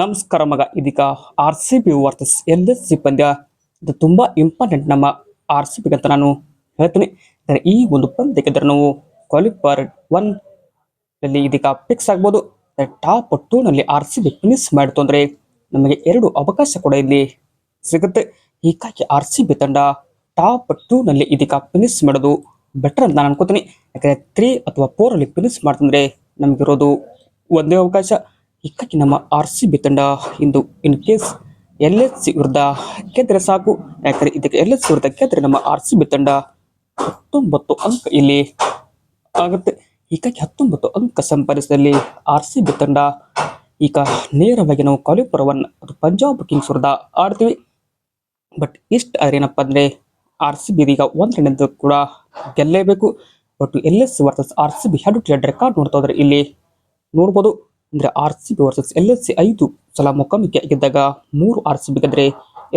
ನಮಸ್ಕಾರ ಮಗ, ಇದೀಗ R C B versus L S C ಪಂದ್ಯ ಇದು ತುಂಬಾ ಇಂಪಾರ್ಟೆಂಟ್ ನಮ್ಮ ಆರ್ ಸಿ ಬಿಗೆ ಅಂತ ನಾನು ಹೇಳ್ತೀನಿ. ಈ ಒಂದು ಪಂದ್ಯಕ್ಕೆ ಗೆದ್ದರೆ ನಾವು ಕ್ವಾಲಿಫೈರ್ ಒನ್ ಅಲ್ಲಿ ಇದೀಗ ಫಿಕ್ಸ್ ಆಗ್ಬೋದು. ಟಾಪ್ ಟೂನಲ್ಲಿ ಆರ್ ಸಿ ಬಿ ಫಿನಿಶ್ ಮಾಡಿತು ಅಂದರೆ ನಮಗೆ ಎರಡು ಅವಕಾಶ ಕೂಡ ಇಲ್ಲಿ ಸಿಗುತ್ತೆ. ಹೀಗಾಗಿ ಆರ್ ಸಿ ಬಿ ತಂಡ ಟಾಪ್ ಟೂನಲ್ಲಿ ಇದೀಗ ಫಿನಿಶ್ ಮಾಡೋದು ಬೆಟರ್ ಅಂತ ನಾನು ಅನ್ಕೋತೀನಿ. ಯಾಕಂದ್ರೆ ತ್ರೀ ಅಥವಾ ಫೋರಲ್ಲಿ ಫಿನಿಶ್ ಮಾಡ್ತಂದರೆ ನಮಗಿರೋದು ಒಂದೇ ಅವಕಾಶ. ಹೀಗಾಗಿ ನಮ್ಮ ಆರ್ ಸಿ ಬಿ ತಂಡ ಇಂದು in case L S C ವಿರುದ್ಧ ಗೆದ್ರೆ ಸಾಕು. ಯಾಕಂದ್ರೆ ಇದಕ್ಕೆ ಎಲ್ ಎಸ್ ಸಿ ವಿರುದ್ಧ ಗೆದ್ದರೆ ನಮ್ಮ ಆರ್ ಸಿ ಬಿ ತಂಡ ಹತ್ತೊಂಬತ್ತು ಅಂಕ ಇಲ್ಲಿ ಆಗುತ್ತೆ. ಹೀಗಾಗಿ ಹತ್ತೊಂಬತ್ತು ಅಂಕ ಸಂಪಾದಿಸಿದಲ್ಲಿ ಆರ್ ಸಿ ಬಿ ತಂಡ ಈಗ ನೇರವಾಗಿ ನಾವು ಕಾಲಿಪುರವನ್ನು ಅದು ಪಂಜಾಬ್ ಕಿಂಗ್ಸ್ ವಿರುದ್ಧ ಆಡ್ತೀವಿ. ಬಟ್ ಇಷ್ಟ ಆದ್ರೆ ಏನಪ್ಪ ಅಂದ್ರೆ ಆರ್ ಸಿ ಬಿ ಈಗ ಒಂದರಿಂದ ಕೂಡ ಗೆಲ್ಲೇಬೇಕು. But L S versus R C B head to record ನೋಡ್ತಾ ಇಲ್ಲಿ ನೋಡ್ಬೋದು. ಅಂದ್ರೆ R C B versus L S C ಐದು ಸಲ ಮುಖಾಮುಖಿ ಗೆದ್ದಾಗ ಮೂರು ಆರ್ ಸಿ ಬಿ ಗೆದ್ದರೆ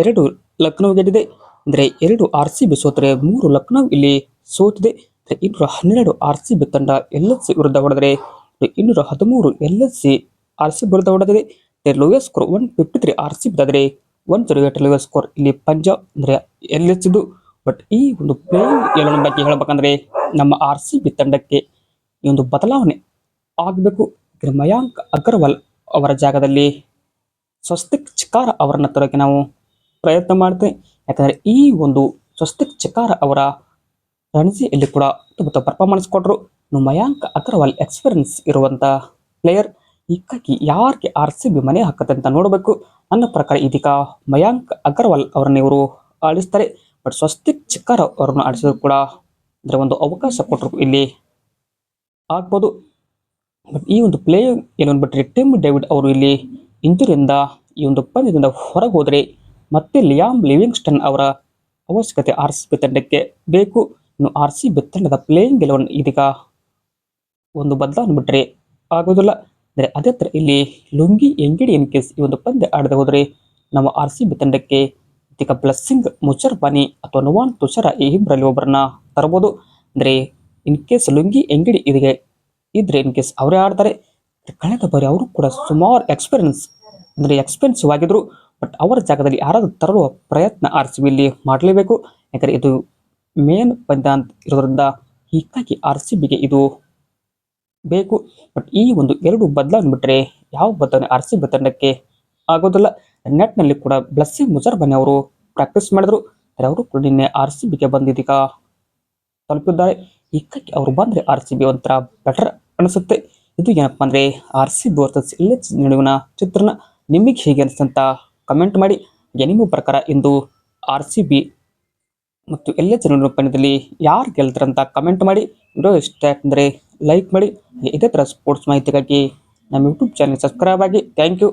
ಎರಡು ಲಕ್ನೋ ಗೆದ್ದಿದೆ ಅಂದ್ರೆ ಎರಡು ಆರ್ ಸಿ ಬಿ ಸೋತರೆ ಮೂರು ಲಕ್ನೋ ಇಲ್ಲಿ ಸೋತಿದೆ. ಇನ್ನೂರ ಹನ್ನೆರಡು ಆರ್ ಸಿ ಬಿ ತಂಡ ಎಲ್ ಎಸ್ ಸಿ ವಿರುದ್ಧ ಹೊಡೆದರೆ ಇನ್ನೂರ ಹದಿಮೂರು L S C R C B ವಿರುದ್ಧ ಹೊಡೆದಿದೆ. Lower score one fifty three R C B ಆದರೆ one zero eight lower score ಇಲ್ಲಿ ಪಂಜಾಬ್ ಅಂದ್ರೆ ಎಲ್ ಎಸ್ ಇದು. ಬಟ್ ಈ ಒಂದು ಪ್ಲೇಯಿಂಗ್ ಎಲೆವನ್ ಬಗ್ಗೆ ಹೇಳಬೇಕಂದ್ರೆ ನಮ್ಮ ಆರ್ ಸಿ ಬಿ ತಂಡಕ್ಕೆ ಈ ಒಂದು ಬದಲಾವಣೆ ಆಗಬೇಕು. ಮಯಾಂಕ್ ಅಗರ್ವಾಲ್ ಅವರ ಜಾಗದಲ್ಲಿ ಸ್ವಸ್ತಿಕ್ ಚಿಕಾರ ಅವರನ್ನು ತರೋಕೆ ನಾವು ಪ್ರಯತ್ನ ಮಾಡ್ತೇವೆ. ಯಾಕಂದ್ರೆ ಈ ಒಂದು ಸ್ವಸ್ತಿಕ್ ಚಿಕಾರ ಅವರ ರಣಜಿಯಲ್ಲಿ ಕೂಡ ಅದ್ಭುತ ಪರ್ಫಾರ್ಮೆನ್ಸ್ ಕೊಟ್ಟರು ಇನ್ನು ಮಯಾಂಕ್ ಅಗರ್ವಾಲ್ ಎಕ್ಸ್ಪೀರಿಯನ್ಸ್ ಇರುವಂತ ಪ್ಲೇಯರ್ ಹೀಗಾಗಿ ಯಾರಿಗೆ ಆರ್ ಸಿ ಬಿ ಮನೆ ಹಾಕತ್ತೆ ಅಂತ ನೋಡಬೇಕು. ನನ್ನ ಪ್ರಕಾರ ಇದೀಗ ಮಯಾಂಕ್ ಅಗರ್ವಾಲ್ ಅವರನ್ನು ಇವರು ಆಡಿಸ್ತಾರೆ. ಬಟ್ ಸ್ವಸ್ತಿಕ್ ಚಿಕ್ಕಾರ ಅವರನ್ನು ಆಡಿಸಿದ್ರು ಕೂಡ ಅಂದ್ರೆ ಒಂದು ಅವಕಾಶ ಕೊಟ್ಟರು ಇಲ್ಲಿ ಆಗ್ಬೋದು. ಬಟ್ ಈ ಒಂದು ಪ್ಲೇ ಏನು ಬಿಟ್ಟರೆ ಟಿಮ್ ಡೇವಿಡ್ ಅವರು ಇಲ್ಲಿ ಇಂಜುರಿಯಿಂದ ಈ ಒಂದು ಪಂದ್ಯದಿಂದ ಹೊರಗೆ ಹೋದರೆ ಮತ್ತೆ ಲಿಯಾಮ್ ಲಿವಿಂಗ್ಸ್ಟನ್ ಅವರ ಅವಶ್ಯಕತೆ ಆರ್ ಸಿ ಬಿ ತಂಡಕ್ಕೆ ಬೇಕು. ಇನ್ನು ಆರ್ ಸಿ ಬಿ ತಂಡದ ಪ್ಲೇಯಿಂಗ್ ಗೆಲುವನ್ನು ಇದೀಗ ಒಂದು ಬದಲಾವಣೆ ಬಿಟ್ಟರೆ ಆಗೋದಿಲ್ಲ. ಅಂದರೆ ಅದೇ ಥರ ಇಲ್ಲಿ ಲುಂಗಿ ಎಂಗಿಡಿ ಎನ್ ಕೇಸ್ ಈ ಒಂದು ಪಂದ್ಯ ಆಡದೆ ಹೋದರೆ ನಮ್ಮ ಆರ್ ಸಿ ಬಿ ತಂಡಕ್ಕೆ ಇದೀಗ ಬ್ಲಸ್ಸಿಂಗ್ ಮುಚರ್ ಬಾನಿ ಅಥವಾ ನುವಾನ್ ತುಷಾರ ಈ ಇಬ್ಬರಲ್ಲಿ ಒಬ್ಬರನ್ನ ತರಬಹುದು ಅಂದರೆ ಇನ್ ಕೇಸ್ ಲುಂಗಿ ಎಂಗಿಡಿ ಇದಕ್ಕೆ ಇದ್ರೆ ಇನ್ ಕೇಸ್ ಅವರೇ ಆಡ್ತಾರೆ, ಕಳೆದ ಬಾರಿ ಅವರು ಕೂಡ ಸುಮಾರು ಎಕ್ಸ್ಪೀರಿಯನ್ಸ್ ಅಂದರೆ ಎಕ್ಸ್ಪೆನ್ಸಿವ್ ಆಗಿದ್ರು ಬಟ್ ಅವರ ಜಾಗದಲ್ಲಿ ಯಾರಾದರೂ ತರಲು ಪ್ರಯತ್ನ ಆರ್ ಸಿ ಬಿಲಿ ಮಾಡಲೇಬೇಕು. ಯಾಕಂದರೆ ಇದು ಮೇನ್ ಪಂದ್ಯ ಅಂತ ಇರೋದ್ರಿಂದ ಹೀಗಾಗಿ ಆರ್ ಸಿ ಬಿಗೆ ಇದು ಬೇಕು. ಬಟ್ ಈ ಒಂದು ಎರಡು ಬದಲಾವಣೆ ಬಿಟ್ಟರೆ ಯಾವ ಬದಲಾವಣೆ ಆರ್ ಸಿ ಬಿ ತಂಡಕ್ಕೆ ಆಗೋದಿಲ್ಲ. ನೆಟ್ನಲ್ಲಿ ಕೂಡ ಬ್ಲಸ್ಸಿ ಮುಜರ್ಬಾನಿ ಅವರು ಪ್ರಾಕ್ಟೀಸ್ ಮಾಡಿದ್ರು. ಅವರು ಕೂಡ ನಿನ್ನೆ ಆರ್ ಸಿ ಬಿಗೆ ಬಂದಿದ್ದೀಗ ತಲುಪಿದ್ದಾರೆ. ಹೀಗಾಗಿ ಅವರು ಬಂದರೆ ಆರ್ ಸಿ ಬಿ ಒಂಥರ ಬೆಟರ್ ಅನಿಸುತ್ತೆ ಇದು ಏನಪ್ಪ ಅಂದರೆ R C B versus L H ನಡುವಿನ ಚಿತ್ರನ ನಿಮಗೆ ಹೇಗೆ ಅನಿಸ್ತಂತ ಕಮೆಂಟ್ ಮಾಡಿ. ನಿಮ್ಮ ಪ್ರಕಾರ ಇಂದು ಆರ್ ಸಿ ಬಿ ಮತ್ತು ಎಲ್ ಎಚ್ ನಡುವಿನ ಪಂದ್ಯದಲ್ಲಿ ಯಾರು ಗೆಲ್ತಾರಂತ ಕಮೆಂಟ್ ಮಾಡಿ. ವಿಡಿಯೋ ಇಷ್ಟ ಅಂದರೆ ಲೈಕ್ ಮಾಡಿ. ಇದೇ ಥರ ಸ್ಪೋರ್ಟ್ಸ್ ಮಾಹಿತಿಗಾಗಿ ನಮ್ಮ ಯೂಟ್ಯೂಬ್ ಚಾನಲ್ ಸಬ್ಸ್ಕ್ರೈಬ್ ಆಗಿ. Thank you.